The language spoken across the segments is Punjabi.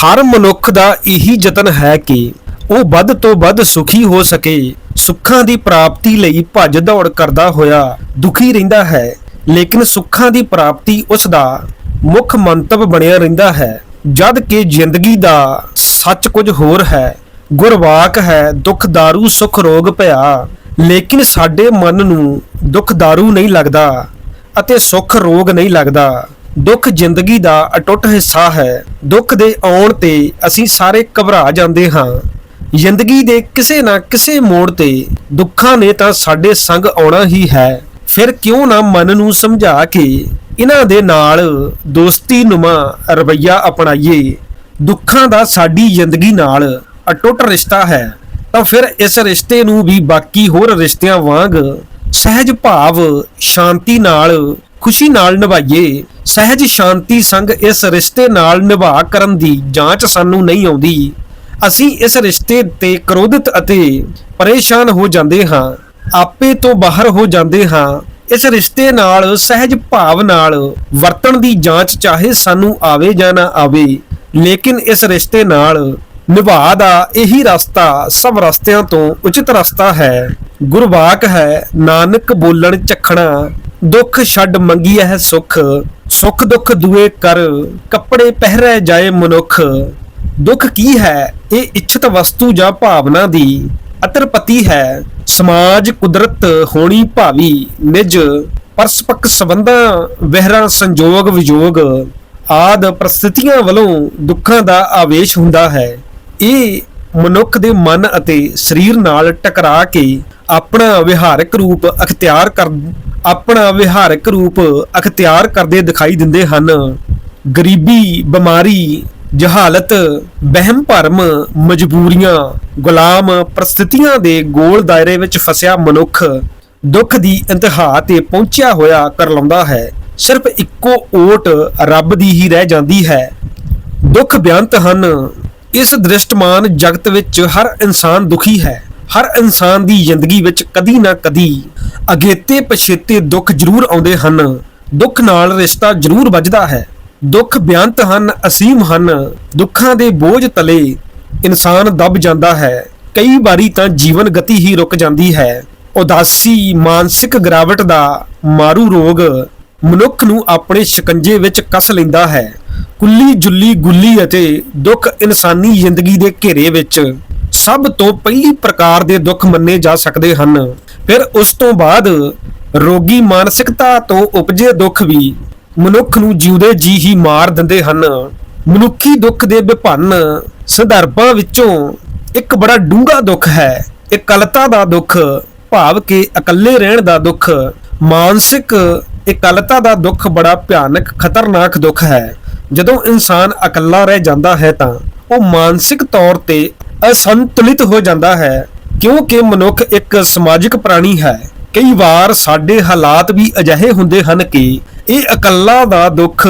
ਹਰ ਮਨੁੱਖ ਦਾ ਇਹੀ ਯਤਨ ਹੈ ਕਿ ਉਹ ਵੱਧ ਤੋਂ ਵੱਧ ਸੁਖੀ ਹੋ ਸਕੇ, ਸੁੱਖਾਂ ਦੀ ਪ੍ਰਾਪਤੀ ਲਈ ਭੱਜ ਦੌੜ ਕਰਦਾ ਹੋਇਆ ਦੁਖੀ ਰਹਿੰਦਾ ਹੈ, ਲੇਕਿਨ ਸੁੱਖਾਂ ਦੀ ਪ੍ਰਾਪਤੀ ਉਸ ਦਾ ਮੁੱਖ ਮੰਤਵ ਬਣਿਆ ਰਹਿੰਦਾ ਹੈ, ਜਦ ਕਿ ਜ਼ਿੰਦਗੀ ਦਾ ਸੱਚ ਕੁਝ ਹੋਰ ਹੈ, ਗੁਰਵਾਕ ਹੈ, ਦੁੱਖ ਦਾਰੂ, ਸੁਖ ਰੋਗ ਭਇਆ, ਲੇਕਿਨ ਸਾਡੇ ਮਨ ਨੂੰ ਦੁੱਖ ਦਾਰੂ ਨਹੀਂ ਲੱਗਦਾ ਅਤੇ ਸੁੱਖ ਰੋਗ ਨਹੀਂ ਲੱਗਦਾ। ਦੁੱਖ ਜ਼ਿੰਦਗੀ ਦਾ ਅਟੁੱਟ ਹਿੱਸਾ ਹੈ। ਦੁੱਖ ਦੇ ਆਉਣ ਤੇ ਅਸੀਂ ਸਾਰੇ ਘਬਰਾ ਜਾਂਦੇ ਹਾਂ। ਜ਼ਿੰਦਗੀ ਦੇ ਕਿਸੇ ਨਾ ਕਿਸੇ ਮੋੜ ਤੇ ਦੁੱਖਾਂ ਨੇ ਤਾਂ ਸਾਡੇ ਸੰਗ ਆਉਣਾ ਹੀ ਹੈ। ਫਿਰ ਕਿਉਂ ਨਾ ਮਨ ਨੂੰ ਸਮਝਾ ਕੇ ਇਹਨਾਂ ਦੇ ਨਾਲ ਦੋਸਤੀ ਨੁਮਾ ਰਵਈਆ ਅਪਣਾਈਏ। ਦੁੱਖਾਂ ਦਾ ਸਾਡੀ ਜ਼ਿੰਦਗੀ ਨਾਲ ਅਟੁੱਟ ਰਿਸ਼ਤਾ ਹੈ। ਤਾਂ ਫਿਰ ਇਸ ਰਿਸ਼ਤੇ ਨੂੰ ਵੀ ਬਾਕੀ ਹੋਰ ਰਿਸ਼ਤਿਆਂ ਵਾਂਗ ਸਹਿਜ ਭਾਵ ਸ਼ਾਂਤੀ ਨਾਲ ਖੁਸ਼ੀ ਨਾਲ ਨਿਭਾਈਏ, ਸਹਿਜ ਸ਼ਾਂਤੀ ਸੰਗ ਇਸ ਰਿਸ਼ਤੇ ਨਾਲ ਨਿਭਾ ਕਰਨ ਦੀ ਜਾਂਚ ਸਾਨੂੰ ਨਹੀਂ ਆਉਂਦੀ। ਅਸੀਂ ਇਸ ਰਿਸ਼ਤੇ ਤੇ ਕ੍ਰੋਧਿਤ ਅਤੇ ਪਰੇਸ਼ਾਨ ਹੋ ਜਾਂਦੇ ਹਾਂ, ਆਪੇ ਤੋਂ ਬਾਹਰ ਹੋ ਜਾਂਦੇ ਹਾਂ। ਇਸ ਰਿਸ਼ਤੇ ਨਾਲ ਸਹਿਜ ਭਾਵ ਨਾਲ ਵਰਤਣ ਦੀ ਜਾਂਚ ਚਾਹੇ ਸਾਨੂੰ ਆਵੇ ਜਾਂ ਨਾ ਆਵੇ, ਲੇਕਿਨ ਇਸ ਰਿਸ਼ਤੇ ਨਾਲ ਨਿਭਾ ਦਾ ਇਹੀ ਰਸਤਾ ਸਭ ਰਸਤਿਆਂ ਤੋਂ ਉਚਿਤ ਰਸਤਾ ਹੈ। ਗੁਰਵਾਕ ਹੈ, ਨਾਨਕ ਬੋਲਣ ਚਖਣਾ ਦੁੱਖ ਛੱਡ ਮੰਗੀ ਹੈ ਸੁਖ ਸੁਖ ਦੁੱਖ ਦੂਏ ਕਰ, ਕੱਪੜੇ ਪਹਿਰੇ ਜਾਏ ਮਨੁੱਖ। ਦੁੱਖ ਕੀ ਹੈ, ਇਹ ਇੱਛਤ ਵਸਤੂ ਜਾਂ ਭਾਵਨਾ ਦੀ। ਅਤਰਪਤੀ ਹੈ, ਸਮਾਜ ਕੁਦਰਤ ਹੋਣੀ ਭਾਵੀ, ਨਿਜ ਪਰਸਪਕ ਸੰਬੰਧਾਂ ਵਹਿਰਾ ਸੰਜੋਗ ਵਿਜੋਗ ਆਦ ਪ੍ਰਸਥਿਤੀਆਂ ਵੱਲੋਂ ਦੁੱਖਾਂ ਦਾ ਆਵੇਸ਼ ਹੁੰਦਾ ਹੈ। ਇਹ ਮਨੁੱਖ ਦੇ ਮਨ ਅਤੇ ਸਰੀਰ ਨਾਲ ਟਕਰਾ ਕੇ ਆਪਣਾ ਵਿਹਾਰਕ ਰੂਪ ਅਖਤਿਆਰ ਕਰ, ਆਪਣਾ ਵਿਹਾਰਕ ਰੂਪ ਅਖਤਿਆਰ ਕਰਦੇ ਦਿਖਾਈ ਦਿੰਦੇ ਹਨ। ਗਰੀਬੀ, ਬਿਮਾਰੀ, ਜਹਾਲਤ, ਵਹਿਮ ਭਰਮ, ਮਜਬੂਰੀਆਂ, ਗੁਲਾਮ ਪ੍ਰਸਥਿਤੀਆਂ ਦੇ ਗੋਲ ਦਾਇਰੇ ਵਿੱਚ ਫਸਿਆ ਮਨੁੱਖ ਦੁੱਖ ਦੀ ਇੰਤਹਾ ਤੇ ਪਹੁੰਚਿਆ ਹੋਇਆ ਕਰਲਾਉਂਦਾ ਹੈ। ਸਿਰਫ ਇੱਕੋ ਓਟ ਰੱਬ ਦੀ ਹੀ ਰਹਿ ਜਾਂਦੀ ਹੈ। ਦੁੱਖ ਬਿਆੰਤ ਹਨ। ਇਸ ਦ੍ਰਿਸ਼ਟਮਾਨ ਜਗਤ ਵਿੱਚ ਹਰ ਇਨਸਾਨ ਦੁਖੀ ਹੈ। ਹਰ ਇਨਸਾਨ ਦੀ ਜ਼ਿੰਦਗੀ ਵਿੱਚ ਕਦੀ ਨਾ ਕਦੀ ਅਗੇਤੇ ਪਛੇਤੇ ਦੁੱਖ ਜ਼ਰੂਰ ਆਉਂਦੇ ਹਨ। ਦੁੱਖ ਨਾਲ ਰਿਸ਼ਤਾ ਜ਼ਰੂਰ ਵੱਜਦਾ ਹੈ। ਦੁੱਖ ਬਿਆੰਤ ਹਨ, ਅਸੀਮ ਹਨ। ਦੁੱਖਾਂ ਦੇ ਬੋਝ ਤਲੇ ਇਨਸਾਨ ਦਬ ਜਾਂਦਾ ਹੈ। ਕਈ ਵਾਰੀ ਤਾਂ ਜੀਵਨ ਗਤੀ ਹੀ ਰੁਕ ਜਾਂਦੀ ਹੈ। ਉਦਾਸੀ, ਮਾਨਸਿਕ ਗਿਰਾਵਟ ਦਾ ਮਾਰੂ ਰੋਗ ਮਨੁੱਖ ਨੂੰ ਆਪਣੇ ਸ਼ਿਕੰਜੇ ਵਿੱਚ ਕੱਸ ਲੈਂਦਾ ਹੈ। ਕੁੱਲੀ ਜੁੱਲੀ ਗੁੱਲੀ ਅਤੇ ਦੁੱਖ ਇਨਸਾਨੀ ਜ਼ਿੰਦਗੀ ਦੇ ਘੇਰੇ ਵਿੱਚ ਸਭ ਤੋਂ ਪਹਿਲੀ ਪ੍ਰਕਾਰ ਦੇ ਦੁੱਖ ਮੰਨੇ ਜਾ ਸਕਦੇ ਹਨ। ਫਿਰ ਉਸ ਤੋਂ ਬਾਅਦ ਰੋਗੀ ਮਾਨਸਿਕਤਾ ਤੋਂ ਉਪਜੇ ਦੁੱਖ ਵੀ ਮਨੁੱਖ ਨੂੰ ਜਿਉਂਦੇ ਜੀ ਹੀ ਮਾਰ ਦਿੰਦੇ ਹਨ। ਮਨੁੱਖੀ ਦੁੱਖ ਦੇ ਵਿਭੰਨ ਸੰਦਰਭਾਂ ਵਿੱਚੋਂ ਇੱਕ ਬੜਾ ਡੂੰਘਾ ਦੁੱਖ ਹੈ। ਇਕੱਲਤਾ ਦਾ ਦੁੱਖ, ਭਾਵ ਕਿ ਇਕੱਲੇ ਰਹਿਣ ਦਾ ਦੁੱਖ, ਮਾਨਸਿਕ ਇਕੱਲਤਾ ਦਾ ਦੁੱਖ ਬੜਾ ਭਿਆਨਕ, ਖਤਰਨਾਕ ਦੁੱਖ ਹੈ। ਜਦੋਂ ਇਨਸਾਨ ਇਕੱਲਾ ਰਹਿ ਜਾਂਦਾ ਹੈ ਤਾਂ ਉਹ ਮਾਨਸਿਕ ਤੌਰ ਤੇ ਅਸੰਤੁਲਿਤ ਹੋ ਜਾਂਦਾ ਹੈ, ਕਿਉਂਕਿ ਮਨੁੱਖ ਇੱਕ ਸਮਾਜਿਕ ਪ੍ਰਾਣੀ ਹੈ। ਕਈ ਵਾਰ ਸਾਡੇ ਹਾਲਾਤ ਵੀ ਅਜਿਹੇ ਹੁੰਦੇ ਹਨ ਕਿ ਇਹ ਇਕੱਲਾ ਦਾ ਦੁੱਖ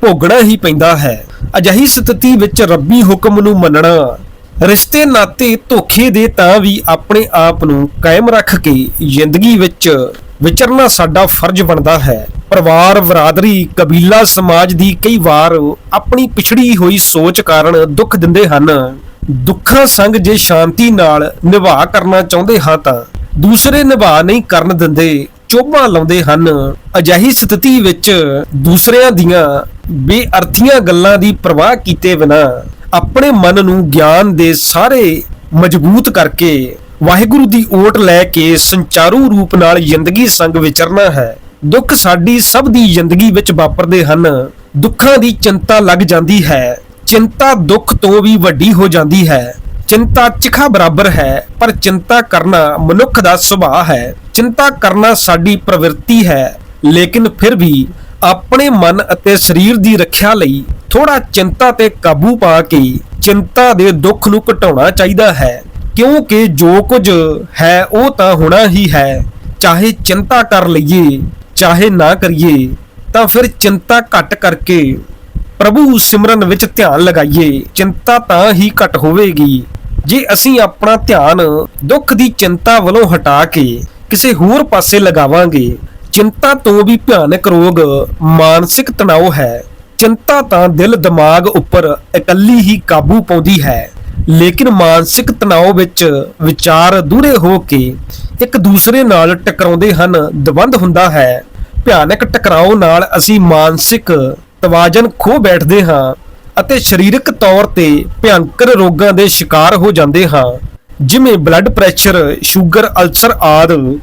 ਭੋਗਣਾ ਹੀ ਪੈਂਦਾ ਹੈ। ਅਜਿਹੀ ਸਥਿਤੀ ਵਿੱਚ ਰੱਬੀ ਹੁਕਮ ਨੂੰ ਮੰਨਣਾ, ਰਿਸ਼ਤੇ ਨਾਤੇ ਧੋਖੇ ਦੇ ਤਾਂ ਵੀ ਆਪਣੇ ਆਪ ਨੂੰ ਕਾਇਮ ਰੱਖ ਕੇ ਜ਼ਿੰਦਗੀ ਵਿੱਚ ਵਿਚਰਨਾ ਸਾਡਾ ਫਰਜ਼ ਬਣਦਾ ਹੈ। ਪਰਿਵਾਰ, ਬਰਾਦਰੀ, ਕਬੀਲਾ ਸਮਾਜ ਦੀ ਕਈ ਵਾਰ ਆਪਣੀ ਪਿਛੜੀ ਹੋਈ ਸੋਚ ਕਾਰਨ ਦੁੱਖ ਦਿੰਦੇ ਹਨ। ਦੁੱਖਾਂ ਸੰਗ ਜੇ ਸ਼ਾਂਤੀ ਨਾਲ ਨਿਭਾ ਕਰਨਾ ਚਾਹੁੰਦੇ ਹਾਂ ਤਾਂ ਦੂਸਰੇ ਨਿਭਾ ਨਹੀਂ ਕਰਨ ਦਿੰਦੇ, ਚੋਭਾਂ ਲਾਉਂਦੇ ਹਨ। ਅਜਿਹੀ ਸਥਿਤੀ ਵਿੱਚ ਦੂਸਰਿਆਂ ਦੀਆਂ ਬੇਅਰਥੀਆਂ ਗੱਲਾਂ ਦੀ ਪਰਵਾਹ ਕੀਤੇ ਬਿਨਾ ਆਪਣੇ ਮਨ ਨੂੰ ਗਿਆਨ ਦੇ ਸਾਰੇ ਮਜ਼ਬੂਤ ਕਰਕੇ ਵਾਹਿਗੁਰੂ ਦੀ ਓਟ ਲੈ ਕੇ ਸੰਚਾਰੂ ਰੂਪ ਨਾਲ ਜ਼ਿੰਦਗੀ ਸੰਗ ਵਿਚਰਨਾ ਹੈ। ਦੁੱਖ ਸਾਡੀ ਸਭ ਦੀ ਜ਼ਿੰਦਗੀ ਵਿੱਚ ਵਾਪਰਦੇ ਹਨ। ਦੁੱਖਾਂ ਦੀ ਚਿੰਤਾ ਲੱਗ ਜਾਂਦੀ ਹੈ। ਚਿੰਤਾ ਦੁੱਖ ਤੋਂ ਵੀ ਵੱਡੀ ਹੋ ਜਾਂਦੀ ਹੈ। ਚਿੰਤਾ ਚਿਖਾ ਬਰਾਬਰ ਹੈ, ਪਰ ਚਿੰਤਾ ਕਰਨਾ ਮਨੁੱਖ ਦਾ ਸੁਭਾਅ ਹੈ। ਚਿੰਤਾ ਕਰਨਾ ਸਾਡੀ ਪ੍ਰਵਿਰਤੀ ਹੈ। ਲੇਕਿਨ ਫਿਰ ਵੀ ਆਪਣੇ ਮਨ ਅਤੇ ਸਰੀਰ ਦੀ ਰੱਖਿਆ ਲਈ ਥੋੜਾ ਚਿੰਤਾ ਤੇ ਕਾਬੂ ਪਾ ਕੇ ਚਿੰਤਾ ਦੇ ਦੁੱਖ ਨੂੰ ਘਟਾਉਣਾ ਚਾਹੀਦਾ ਹੈ। ਕਿਉਂਕਿ ਜੋ ਕੁਝ ਹੈ, ਉਹ ਤਾਂ ਹੋਣਾ ਹੀ ਹੈ। ਚਾਹੇ ਚਿੰਤਾ ਕਰ ਲਈਏ, ਚਾਹੇ ਨਾ ਕਰੀਏ, ਤਾਂ ਫਿਰ ਚਿੰਤਾ ਘਟ ਕਰਕੇ ਪ੍ਰਭੂ ਸਿਮਰਨ ਵਿੱਚ ਧਿਆਨ ਲਗਾਈਏ। ਚਿੰਤਾ ਤਾਂ ਹੀ ਘਟ ਹੋਵੇਗੀ। ਜੇ ਅਸੀਂ ਆਪਣਾ ਧਿਆਨ ਦੁੱਖ ਦੀ ਚਿੰਤਾ ਵੱਲੋਂ ਹਟਾ ਕੇ ਕਿਸੇ ਹੋਰ ਪਾਸੇ ਲਗਾਵਾਂਗੇ, ਚਿੰਤਾ ਤੋਂ ਵੀ ਭਿਆਨਕ ਰੋਗ ਮਾਨਸਿਕ ਤਣਾਅ ਹੈ। ਚਿੰਤਾ ਤਾਂ ਦਿਲ ਦਿਮਾਗ ਉੱਪਰ ਇਕੱਲੀ ਹੀ ਕਾਬੂ ਪਾਉਂਦੀ ਹੈ। ਲੇਕਿਨ ਮਾਨਸਿਕ ਤਣਾਅ ਵਿੱਚ ਵਿਚਾਰ ਦੂਰੇ ਹੋ ਕੇ ਇੱਕ ਦੂਸਰੇ ਨਾਲ ਟਕਰਾਉਂਦੇ ਹਨ, ਦਬੰਧ ਹੁੰਦਾ ਹੈ। ਭਿਆਨਕ ਟਕਰਾਓ ਨਾਲ ਅਸੀਂ ਮਾਨਸਿਕ ਤਵਾਜ਼ਨ ਖੋ ਬੈਠਦੇ ਹਾਂ ਅਤੇ ਸਰੀਰਕ ਤੌਰ ਤੇ ਭਿਆਨਕ ਰੋਗਾਂ ਦੇ ਸ਼ਿਕਾਰ ਹੋ ਜਾਂਦੇ ਹਾਂ। ਜਿਵੇਂ ਬਲੱਡ ਪ੍ਰੈਸ਼ਰ ਸ਼ੂਗਰ ਅਲਸਰ ਆਦਿ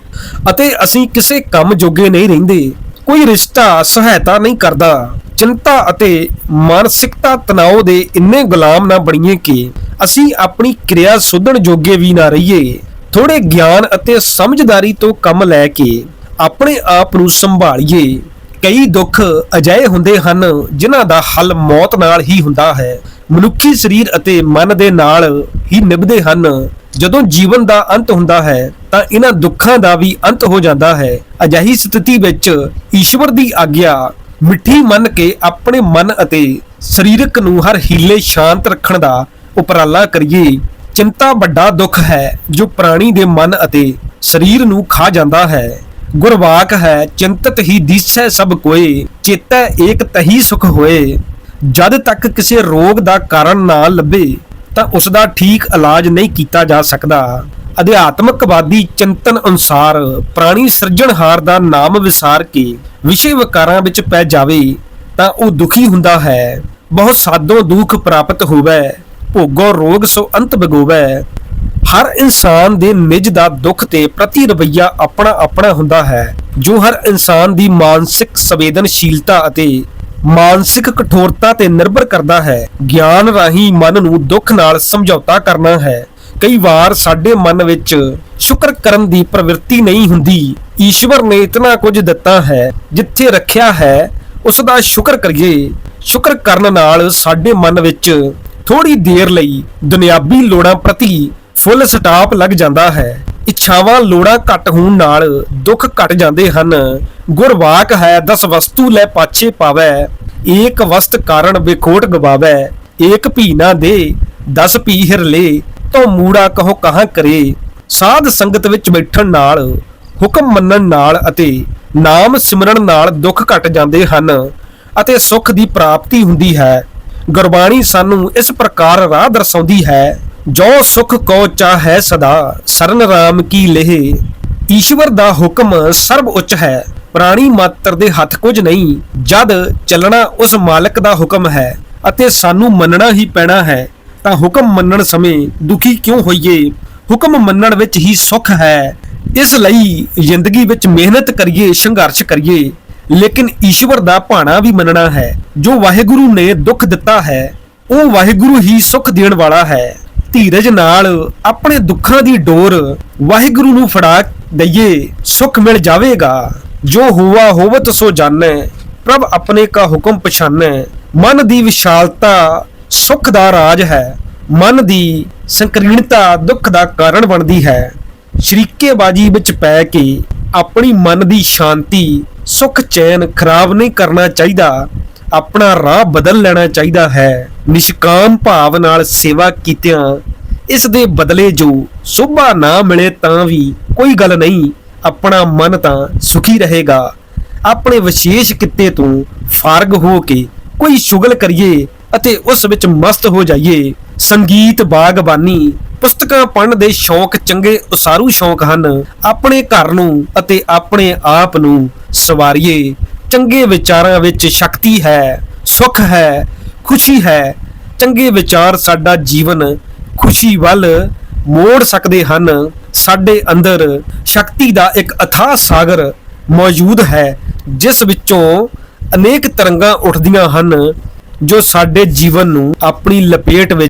ਅਤੇ ਅਸੀਂ ਕਿਸੇ ਕੰਮ ਜੋਗੇ ਨਹੀਂ ਰਹਿੰਦੇ, ਕੋਈ ਰਿਸ਼ਤਾ ਸਹਾਇਤਾ ਨਹੀਂ ਕਰਦਾ। ਚਿੰਤਾ ਅਤੇ ਮਾਨਸਿਕਤਾ ਤਣਾਅ ਦੇ ਇੰਨੇ ਗੁਲਾਮ ਨਾ ਬਣੀਏ ਕਿ ਅਸੀਂ ਆਪਣੀ ਕਿਰਿਆ ਸੁਧਣ ਜੋਗੇ ਵੀ ਨਾ ਰਹੀਏ ਥੋੜੇ ਗਿਆਨ ਅਤੇ ਸਮਝਦਾਰੀ ਤੋਂ ਕੰਮ ਲੈ ਕੇ ਆਪਣੇ ਆਪ ਨੂੰ ਸੰਭਾਲੀਏ। ਕਈ ਦੁੱਖ ਅਜਿਹੇ ਹੁੰਦੇ ਹਨ ਜਿਨ੍ਹਾਂ ਦਾ ਹੱਲ ਮੌਤ ਨਾਲ ਹੀ ਹੁੰਦਾ ਹੈ। ਮਨੁੱਖੀ ਸਰੀਰ ਅਤੇ ਮਨ ਦੇ ਨਾਲ ਹੀ ਨਿਭਦੇ ਹਨ। ਜਦੋਂ ਜੀਵਨ ਦਾ ਅੰਤ ਹੁੰਦਾ ਹੈ, ਤਾਂ ਇਹਨਾਂ ਦੁੱਖਾਂ ਦਾ ਵੀ ਅੰਤ ਹੋ ਜਾਂਦਾ ਹੈ। ਅਜਿਹੀ ਸਥਿਤੀ ਵਿੱਚ ਈਸ਼ਵਰ ਦੀ ਆਗਿਆ ਮਿੱਠੀ ਮੰਨ ਕੇ ਆਪਣੇ ਮਨ ਅਤੇ ਸਰੀਰਕ ਨੂੰ ਹਰ ਹੀਲੇ ਸ਼ਾਂਤ ਰੱਖਣ ਦਾ ਉਪਰਾਲਾ ਕਰੀਏ, ਚਿੰਤਾ ਵੱਡਾ ਦੁੱਖ ਹੈ, ਜੋ ਪ੍ਰਾਣੀ ਦੇ ਮਨ ਅਤੇ ਸਰੀਰ ਨੂੰ ਖਾ ਜਾਂਦਾ ਹੈ। ਗੁਰਵਾਕ ਹੈ, ਚਿੰਤਤ ਹੀ ਦੀਸੈ ਸਭ ਕੋਏ, ਚੇਤੈ ਏਕ ਤਹੀ ਸੁਖ ਹੋਏ। ਜਦ ਤੱਕ ਕਿਸੇ ਰੋਗ ਦਾ ਕਾਰਨ ਨਾ ਲੱਭੇ, ਤਾਂ ਉਸ ਦਾ ਠੀਕ ਇਲਾਜ ਨਹੀਂ ਕੀਤਾ ਜਾ ਸਕਦਾ। ਅਧਿਆਤਮਕਵਾਦੀ ਚਿੰਤਨ ਅਨੁਸਾਰ ਪ੍ਰਾਣੀ ਸਿਰਜਣਹਾਰ ਦਾ ਨਾਮ ਵਿਸਾਰ ਕੇ ਵਿਸ਼ੇ ਵਿਕਾਰਾਂ ਵਿੱਚ ਪੈ ਜਾਵੇ, ਤਾਂ ਉਹ ਦੁਖੀ ਹੁੰਦਾ ਹੈ। ਬਹੁਤ ਸਾਦੋਂ ਦੁੱਖ ਪ੍ਰਾਪਤ ਹੋਵੇ। ਭੋਗੋ ਰੋਗ ਸੋ ਅੰਤ ਬਿਗੋਵੇ। ਹਰ ਇਨਸਾਨ ਦੇ ਨਿਜ ਦਾ ਦੁੱਖ ਤੇ ਪ੍ਰਤੀ ਰਵਈਆ ਆਪਣਾ ਆਪਣਾ ਹੁੰਦਾ ਹੈ। ਜੋ ਹਰ ਇਨਸਾਨ ਦੀ ਮਾਨਸਿਕ ਸੰਵੇਦਨਸ਼ੀਲਤਾ ਅਤੇ ਮਾਨਸਿਕ ਕਠੋਰਤਾ ਤੇ ਨਿਰਭਰ ਕਰਦਾ ਹੈ, ਗਿਆਨ ਰਾਹੀਂ ਮਨ ਨੂੰ ਦੁੱਖ ਨਾਲ ਸਮਝੌਤਾ ਕਰਨਾ ਹੈ। ਕਈ ਵਾਰ ਸਾਡੇ ਮਨ ਵਿੱਚ ਸ਼ੁਕਰ ਕਰਨ ਦੀ ਪ੍ਰਵਿਰਤੀ ਨਹੀਂ ਹੁੰਦੀ। ਈਸ਼ਵਰ ਨੇ ਇਤਨਾ ਕੁਝ ਦਿੱਤਾ ਹੈ, ਜਿੱਥੇ ਰੱਖਿਆ ਹੈ ਉਸ ਦਾ ਸ਼ੁਕਰ ਕਰੀਏ। ਸ਼ੁਕਰ ਕਰਨ ਨਾਲ ਸਾਡੇ ਮਨ ਵਿੱਚ ਥੋੜੀ ਦੇਰ ਲਈ ਦੁਨਿਆਵੀ ਲੋੜਾਂ ਪ੍ਰਤੀ ਫੁੱਲ ਸਟਾਪ ਲੱਗ ਜਾਂਦਾ ਹੈ। ਇੱਛਾਵਾਂ ਲੋੜਾਂ ਘੱਟ ਹੋਣ ਨਾਲ ਦੁੱਖ ਘਟ ਜਾਂਦੇ ਹਨ। ਗੁਰਵਾਕ ਹੈ, ਦਸ ਵਸਤੂ ਲੈ ਪਾਛੇ ਪਾਵੈ, ਏਕ ਵਸਤ ਕਾਰਣ ਵਿਖੋਟ ਗਵਾਵੈ, ਏਕ ਭੀ ਨਾ ਦੇ, ਦਸ ਭੀ ਹਿਰ ਤੋ ਮੂੜਾ ਕਹੋ ਕਹਾਂ ਕਰੇ। ਸਾਧ ਸੰਗਤ ਵਿੱਚ ਬੈਠਣ ਨਾਲ, ਹੁਕਮ ਮੰਨਣ ਨਾਲ ਅਤੇ ਨਾਮ ਸਿਮਰਨ ਨਾਲ ਦੁੱਖ ਘਟ ਜਾਂਦੇ ਹਨ ਅਤੇ ਸੁੱਖ ਦੀ ਪ੍ਰਾਪਤੀ ਹੁੰਦੀ ਹੈ। ਗੁਰਬਾਣੀ ਸਾਨੂੰ ਇਸ ਪ੍ਰਕਾਰ ਰਾਹ ਦਰਸਾਉਂਦੀ ਹੈ, ਜੋ ਸੁਖ ਕੋ ਚਾਹੈ ਸਦਾ, ਸਰਨ ਰਾਮ ਕੀ ਲੇਹ। ਈਸ਼ਵਰ ਦਾ ਹੁਕਮ ਸਰਬ ਉੱਚ ਹੈ, ਪ੍ਰਾਣੀ ਮਾਤਰ ਦੇ ਹੱਥ ਕੁਝ ਨਹੀਂ। ਜਦ ਚੱਲਣਾ ਉਸ ਮਾਲਕ ਦਾ ਹੁਕਮ ਹੈ ਅਤੇ ਸਾਨੂੰ ਮੰਨਣਾ ਹੀ ਪੈਣਾ ਹੈ, ਤਾਂ ਹੁਕਮ ਮੰਨਣ ਸਮੇਂ ਦੁਖੀ ਕਿਉਂ ਹੋਈਏ? ਹੁਕਮ ਮੰਨਣ ਵਿੱਚ ਹੀ ਸੁੱਖ ਹੈ। ਇਸ ਲਈ ਜ਼ਿੰਦਗੀ ਵਿੱਚ ਮਿਹਨਤ ਕਰੀਏ, ਸੰਘਰਸ਼ ਕਰੀਏ। ਲੇਕਿਨ ਈਸ਼ਵਰ ਦਾ ਭਾਣਾ ਵੀ ਮੰਨਣਾ ਹੈ। ਜੋ ਵਾਹਿਗੁਰੂ ਨੇ ਦੁੱਖ ਦਿੱਤਾ ਹੈ, ਉਹ ਵਾਹਿਗੁਰੂ ਹੀ ਸੁੱਖ ਦੇਣ ਵਾਲਾ ਹੈ। ਧੀਰਜ ਨਾਲ ਆਪਣੇ ਦੁੱਖਾਂ ਦੀ ਡੋਰ ਵਾਹਿਗੁਰੂ ਨੂੰ ਫੜਾ ਦਈਏ, ਸੁੱਖ ਮਿਲ ਜਾਵੇਗਾ। ਜੋ ਹੁਆ ਹੋਵਤ ਸੋ ਜਾਣੈ, ਪ੍ਰਭ ਆਪਣੇ ਕਾ ਹੁਕਮ ਪਛਾਨੈ ਮਨ ਦੀ ਵਿਸ਼ਾਲਤਾ ਸੁੱਖ ਦਾ ਰਾਜ ਹੈ। ਮਨ ਦੀ ਸੰਕੀਰਣਤਾ ਦੁੱਖ ਦਾ ਕਾਰਨ ਬਣਦੀ ਹੈ। ਸ਼ਰੀਕੇਬਾਜੀ ਵਿੱਚ ਪੈ ਕੇ ਆਪਣੀ ਮਨ ਦੀ ਸ਼ਾਂਤੀ, ਸੁਖ, ਚੈਨ ਖਰਾਬ ਨਹੀਂ ਕਰਨਾ ਚਾਹੀਦਾ। ਆਪਣਾ ਰਾਹ ਬਦਲ ਲੈਣਾ ਚਾਹੀਦਾ ਹੈ। ਨਿਸ਼ਕਾਮ ਭਾਵ ਨਾਲ ਸੇਵਾ ਕੀਤਿਆਂ, ਇਸ ਦੇ ਬਦਲੇ ਜੋ ਸੋਭਾ ਨਾ ਮਿਲੇ ਤਾਂ ਵੀ ਕੋਈ ਗੱਲ ਨਹੀਂ, ਆਪਣਾ ਮਨ ਤਾਂ ਸੁਖੀ ਰਹੇਗਾ। ਆਪਣੇ ਵਿਸ਼ੇਸ਼ ਕਿੱਤੇ ਤੋਂ ਫਾਰਗ ਹੋ ਕੇ ਕੋਈ ਸ਼ੁਗਲ ਕਰੀਏ ਅਤੇ ਉਸ ਵਿੱਚ ਮਸਤ ਹੋ ਜਾਈਏ। ਸੰਗੀਤ ਬਾਗਬਾਨੀ ਪੁਸਤਕਾਂ ਪੜ੍ਹਨ ਦੇ ਸ਼ੌਂਕ ਚੰਗੇ ਉਸਾਰੂ ਸ਼ੌਂਕ ਹਨ। ਆਪਣੇ ਘਰ ਨੂੰ ਅਤੇ ਆਪਣੇ ਆਪ ਨੂੰ ਸਵਾਰੀਏ। ਚੰਗੇ ਵਿਚਾਰਾਂ ਵਿੱਚ ਸ਼ਕਤੀ ਹੈ, ਸੁੱਖ ਹੈ, ਖੁਸ਼ੀ ਹੈ। ਚੰਗੇ ਵਿਚਾਰ ਸਾਡਾ ਜੀਵਨ ਖੁਸ਼ੀ ਵੱਲ ਮੋੜ ਸਕਦੇ ਹਨ। ਸਾਡੇ ਅੰਦਰ ਸ਼ਕਤੀ ਦਾ ਇੱਕ ਅਥਾਹ ਸਾਗਰ ਮੌਜੂਦ ਹੈ, ਜਿਸ ਵਿੱਚੋਂ ਅਨੇਕ ਤਰੰਗਾਂ ਉੱਠਦੀਆਂ ਹਨ, ਜੋ ਸਾਡੇ ਜੀਵਨ ਨੂੰ ਆਪਣੀ ਲਪੇਟ ਵਿੱਚ